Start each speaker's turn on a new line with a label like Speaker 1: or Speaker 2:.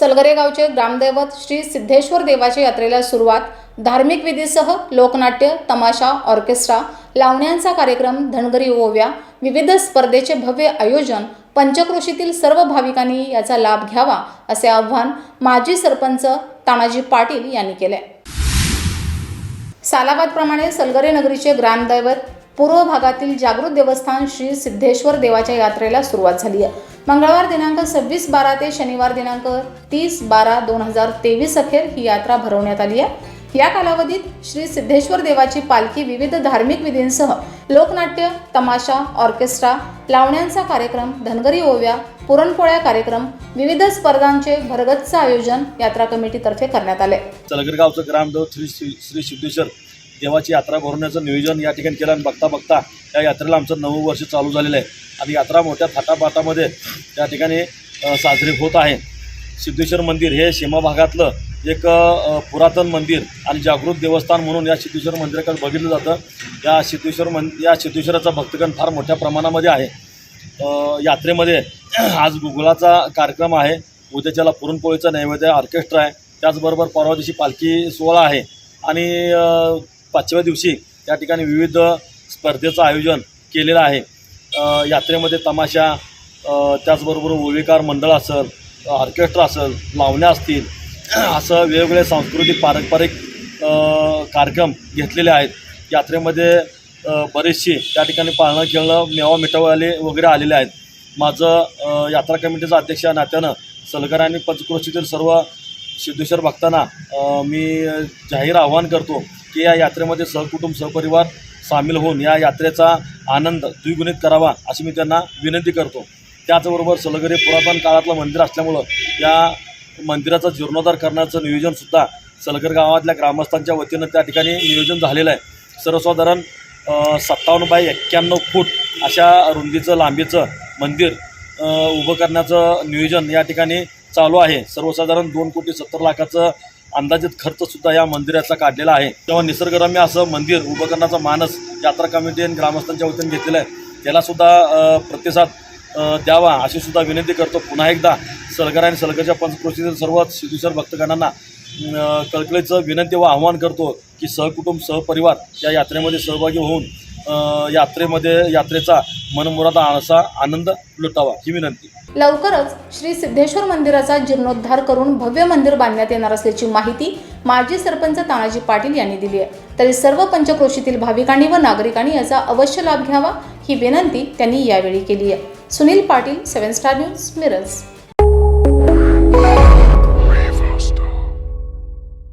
Speaker 1: सलगरे गावचे ग्रामदैवत श्री सिद्धेश्वर देवाच्या यात्रेला सुरुवात धार्मिक विधीसह लोकनाट्य तमाशा ऑर्केस्ट्रा लावण्यांचा कार्यक्रम धनगरी ओव्या विविध स्पर्धेचे भव्य आयोजन पंचक्रोशीतील सर्व भाविकांनी याचा लाभ घ्यावा असे आवाहन माजी सरपंच तानाजी पाटील यांनी केले. सालाबादप्रमाणे सलगरे नगरीचे ग्रामदैवत पूर्व भागातील जागृत देवस्थान श्री सिद्धेश्वर देवाच्या यात्रेला सुरुवात झाली आहे. मंगळवार दिनांक सव्वीस बारा ते शनिवार दिनांक तीस बारा दोन हजार तेवीस अखेर ही यात्रा भरवण्यात आली आहे. या कालावधीत श्री सिद्धेश्वर देवाची पालखी विविध धार्मिक विधींसह लोकनाट्य तमाशा ऑर्केस्ट्रा लावण्यांचा कार्यक्रम धनगरी ओव्या पुरणपोळ्या कार्यक्रम विविध स्पर्धांचे भरगच्च आयोजन यात्रा कमिटीतर्फे करण्यात आले.
Speaker 2: चलगरगावचं ग्रामदेव श्री श्री श्री सिद्धेश्वर देवाची यात्रा भरवण्याचं नियोजन या ठिकाणी केलं आणि बघता बघता या यात्रेला आमचं नवं वर्ष चालू झालेलं आहे. आणि यात्रा मोठ्या थाटापाटामध्ये त्या ठिकाणी साजरी होत आहे. सिद्धेश्वर मंदिर हे सीमा भागातलं एक पुरातन मंदिर आणि जागृत देवस्थान म्हणून या सिद्धेश्वर मंदिराकडे बघितलं जातं. या सिद्धेश्वर मं या सिद्धेश्वराचा भक्तगण फार मोठ्या प्रमाणामध्ये आहे. यात्रेमध्ये आज गुगलाचा कार्यक्रम आहे. उद्याच्याला पुरणपोळीचा नैवेद्य ऑर्केस्ट्रा आहे. त्याचबरोबर परवा दिवशी पालखी सोहळा आहे. आणि पाचव्या दिवशी त्या ठिकाणी विविध स्पर्धेचं आयोजन केलेलं आहे. यात्रेमध्ये तमाशा त्याचबरोबर ओविकार मंडळ असेल ऑर्केस्ट्रा असेल लावण्या असतील असं वेगवेगळे सांस्कृतिक पारंपरिक कार्यक्रम घेतलेले आहेत. यात्रेमध्ये बरेचशी बरेचसे त्या ठिकाणी पाळणं खेळणं मेवा मिठावाले वगैरे आलेले आहेत. माझं यात्रा कमिटीचा अध्यक्ष नात्यानं सलगर आणि पंचक्रोशीतील सर्व सिद्धेश्वर भक्तांना मी जाहीर आवाहन करतो की या यात्रेमध्ये सहकुटुंब सहपरिवार सामील होऊन या यात्रेचा आनंद द्विगुणित करावा अशी मी त्यांना विनंती करतो. त्याचबरोबर सलगरी पुरातन काळातलं मंदिर असल्यामुळं या मंदिराचा जीर्णोद्धार करण्याचं नियोजनसुद्धा सलगर गावातल्या ग्रामस्थांच्या वतीनं त्या ठिकाणी नियोजन झालेलं आहे. सर्वसाधारण सत्तावन्न बाय एक्क्याण्णव फूट अशा रुंदीचं लांबीचं मंदिर उभं करण्याचं नियोजन या ठिकाणी चालू आहे. सर्वसाधारण दोन कोटी सत्तर लाखाचं अंदाजित खर्चसुद्धा या मंदिराचा काढलेला आहे. तेव्हा निसर्गरम्य असं मंदिर उभं करण्याचा मानस यात्रा कमिटी आणि ग्रामस्थांच्या वतीने घेतलेला आहे. त्यालासुद्धा प्रतिसाद द्यावा अशी सुद्धा विनंती करतो. पुन्हा एकदा सलगर आणि सलगरच्या पंचक्रोशीतील सर्व सिद्धेश्वर भक्तगणांना कळकळीचं विनंती व आव्हान करतो की सहकुटुंब सहपरिवार या यात्रेमध्ये सहभागी होऊन यात्रेमध्ये यात्रेचा मनमुरादा असा आनंद लुटावा ही विनंती.
Speaker 1: लवकरच श्री सिद्धेश्वर मंदिराचा जीर्णोद्धार करून भव्य मंदिर बांधण्यात येणार असल्याची माहिती माजी सरपंच तानाजी पाटील यांनी दिली आहे. तरी सर्व पंचक्रोशीतील भाविकांनी व नागरिकांनी याचा अवश्य लाभ घ्यावा ही विनंती त्यांनी यावेळी केली आहे. Sunil Patil seven star news Miraj.